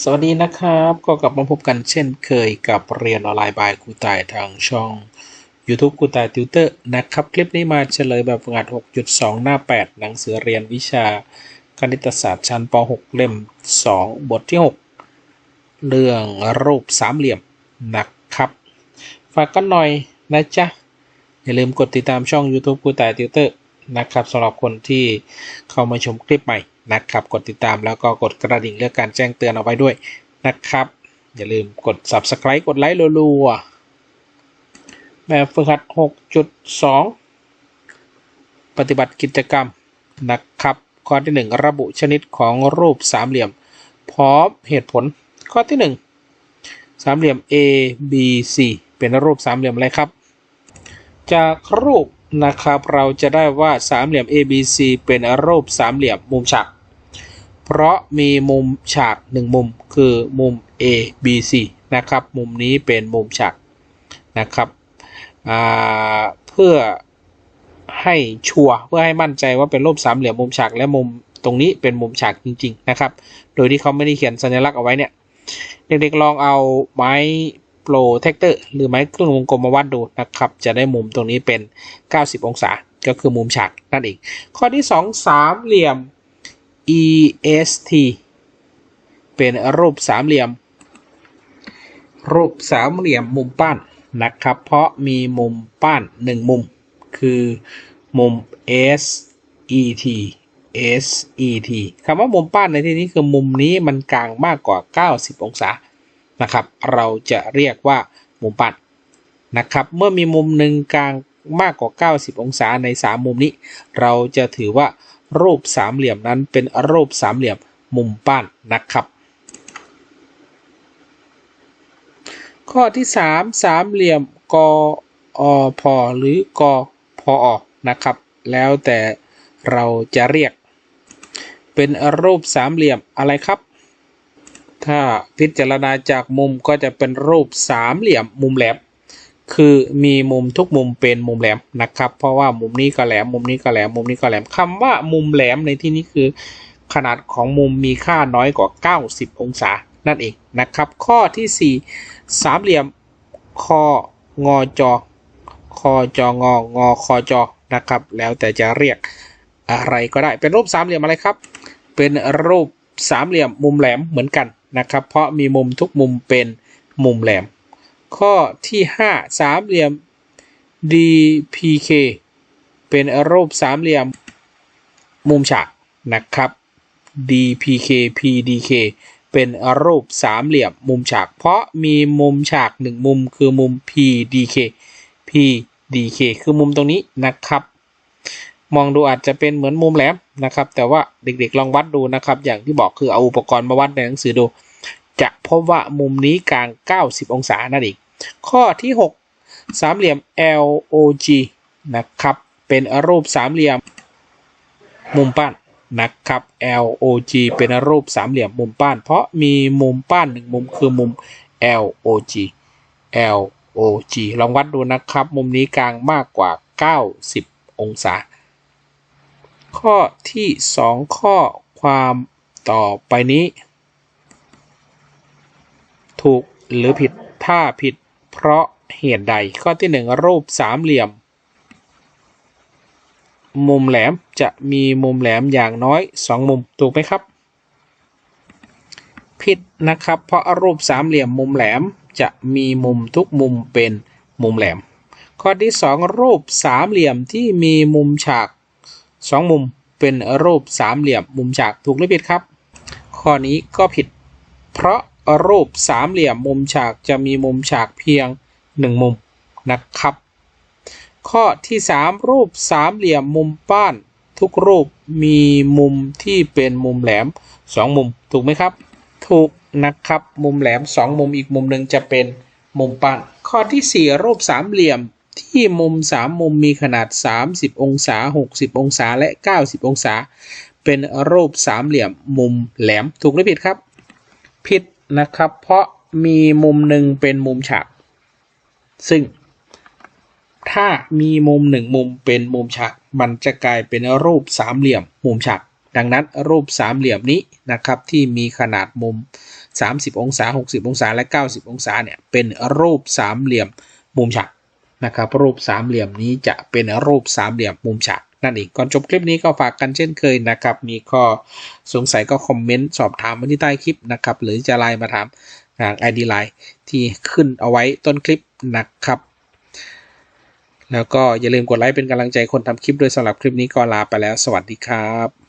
สวัสดีนะครับ ก็กลับมาพบกันเช่นเคยกับเรียนออนไลน์บายครูตายทางช่อง YouTube ครูตายติวเตอร์นะครับ คลิปนี้มาเฉลยแบบฝึกหัด 6.2 หน้า 8 หนังสือเรียนวิชาคณิตศาสตร์ชั้นป .6 เล่ม 2 บทที่ 6 เรื่องรูปสามเหลี่ยมนะครับ ฝากกันหน่อยนะจ๊ะ อย่าลืมกดติดตามช่อง YouTube ครูตายติวเตอร์นะครับสำหรับคนที่เข้ามาชมคลิปใหม่ นะครับ กดติดตามแล้วก็กดกระดิ่งเลือกการแจ้งเตือนเอาไว้ด้วยนะครับ อย่าลืมกด Subscribe กดไลค์รัวๆแบบฝึกหัด 6.2 ปฏิบัติกิจกรรมนะครับ ข้อที่ 1 ระบุชนิดของรูปสามเหลี่ยม พร้อมเหตุผล ข้อที่ 1 สามเหลี่ยม A B C เป็นรูปสามเหลี่ยมอะไรครับ จากรูป นะครับ เราจะได้ว่าสามเหลี่ยม ABC เป็นรูปสามเหลี่ยมมุมฉาก เพราะมีมุมฉากหนึ่งมุมคือมุม ABC นะครับ มุมนี้เป็นมุมฉากนะครับเพื่อให้ชัวร์เพื่อให้มั่นใจว่าเป็นรูปสามเหลี่ยมมุมฉากและมุมตรงนี้เป็นมุมฉากจริง ๆ นะครับ โดยที่เขาไม่ได้เขียนสัญลักษณ์เอาไว้เนี่ย เด็กๆลองเอาไม้ โปรเทคเตอร์หรือไม้ครึ่งวงกลมมาวัดดูนะครับ จะได้มุมตรงนี้เป็น 90 องศา ก็คือมุมฉากนั่นเอง ข้อที่ 2 สามเหลี่ยม EST เป็นรูปสามเหลี่ยม รูปสามเหลี่ยมมุมป้านนะครับ เพราะมีมุมป้าน1 มุม คือมุม SET SET คำว่ามุมป้านในที่นี้คือมุมนี้มันกลางมากกว่า 90 องศา นะครับ เราจะเรียกว่ามุมปัดนะครับ เมื่อมีมุมหนึ่งกลางมากกว่า 90 องศาใน 3 มุมนี้ เราจะถือว่ารูปสามเหลี่ยมนั้นเป็นรูปสามเหลี่ยมมุมป้านนะครับ ข้อที่ 3 สามเหลี่ยมกอพหรือกอพอนะครับ แล้วแต่เราจะเรียกเป็นรูปสามเหลี่ยมอะไรครับ ถ้าพิจารณาจากมุมก็จะเป็นรูปสามเหลี่ยมมุมแหลม คือมีมุมทุกมุมเป็นมุมแหลมนะครับ เพราะว่ามุมนี้ก็แหลม มุมนี้ก็แหลม มุมนี้ก็แหลมคำว่ามุมแหลมในที่นี้คือ ขนาดของมุมมีค่าน้อยกว่า 90 องศา นั่นเองนะครับ ข้อที่ 4 สามเหลี่ยมคองอจอคอจององอคอจอนะครับ แล้วแต่จะเรียกอะไรก็ได้ เป็นรูปสามเหลี่ยมอะไรครับ เป็นรูปสามเหลี่ยมมุมแหลมเหมือนกัน นะครับ เพราะมีมุมทุกมุมเป็นมุมแหลม ข้อที่ 5 สามเหลี่ยม DPK เป็นรูปสามเหลี่ยมมุมฉากนะครับ DPK PDK เป็นรูปสามเหลี่ยมมุมฉาก เพราะมีมุมฉากหนึ่งมุมคือมุม PDK PDK คือมุมตรงนี้นะครับ มองดูอาจจะเป็นเหมือนมุมแหลม นะครับ แต่ว่าเด็กๆลองวัดดูนะครับ อย่างที่บอกคือเอาอุปกรณ์มาวัดในหนังสือดู จะพบว่ามุมนี้กลาง 90 องศานั่นเองข้อที่ 6 สามเหลี่ยม LOG นะครับ เป็นรูปสามเหลี่ยมมุมป้านนะครับ LOG เป็นรูปสามเหลี่ยมมุมป้านเพราะมีมุมป้านหนึ่งมุมคือมุม LOG LOG ลองวัดดูนะครับ มุมนี้กลางมากกว่า 90 องศา ข้อที่2ข้อความต่อไปนี้ ถูกหรือผิดถ้าผิด เพราะเหตุใดข้อที่1รูปสามเหลี่ยม มุมแหลมจะมีมุมแหลมอย่างน้อย2มุมถูกไหมครับ ผิดนะครับ เพราะรูปสามเหลี่ยมมุมแหลมจะมีมุมทุกมุมเป็นมุมแหลม ข้อที่2รูปสามเหลี่ยมที่มีมุมฉาก 2มุมเป็นรูปสามเหลี่ยมมุมฉากถูกหรือผิดครับ ข้อนี้ก็ผิด เพราะรูปสามเหลี่ยมมุมฉากจะมีมุมฉากเพียงหนึ่งมุมนะครับ ข้อที่3รูปสามเหลี่ยมมุมป้านทุกรูปมีมุมที่เป็นมุมแหลม2มุมถูกไหมครับ ถูกนะครับมุมแหลม2มุมอีกมุมหนึ่งจะเป็นมุมป้านข้อที่4รูปสามเหลี่ยม ที่มุม 3 มุมมีขนาด 30 องศา 60 องศา และ 90 องศา เป็นรูปสามเหลี่ยมมุมแหลม ถูกหรือผิดครับ ผิดนะครับ เพราะมีมุมหนึ่งเป็นมุมฉาก ซึ่ง ถ้ามีมุมหนึ่งมุมเป็นมุมฉาก มันจะกลายเป็นรูปสามเหลี่ยมมุมฉาก ดังนั้นรูปสามเหลี่ยมนี้นะครับที่มีขนาดมุม 30 องศา 60 องศา และ 90 องศาเนี่ยเป็นรูปสามเหลี่ยมมุมฉาก นะครับรูปสามเหลี่ยมนี้จะเป็นรูปสามเหลี่ยมมุมฉากนั่นเองก่อนจบคลิปนี้ก็ฝากกันเช่นเคยนะครับ มีข้อสงสัยก็คอมเมนต์สอบถามมาที่ใต้คลิปนะครับ หรือจะไลน์มาถามทาง ID Line ที่ขึ้นเอาไว้ต้นคลิปนะครับ แล้วก็อย่าลืมกดไลค์เป็นกำลังใจคนทำคลิปด้วยสำหรับคลิปนี้ก็ลาไปแล้ว สวัสดีครับ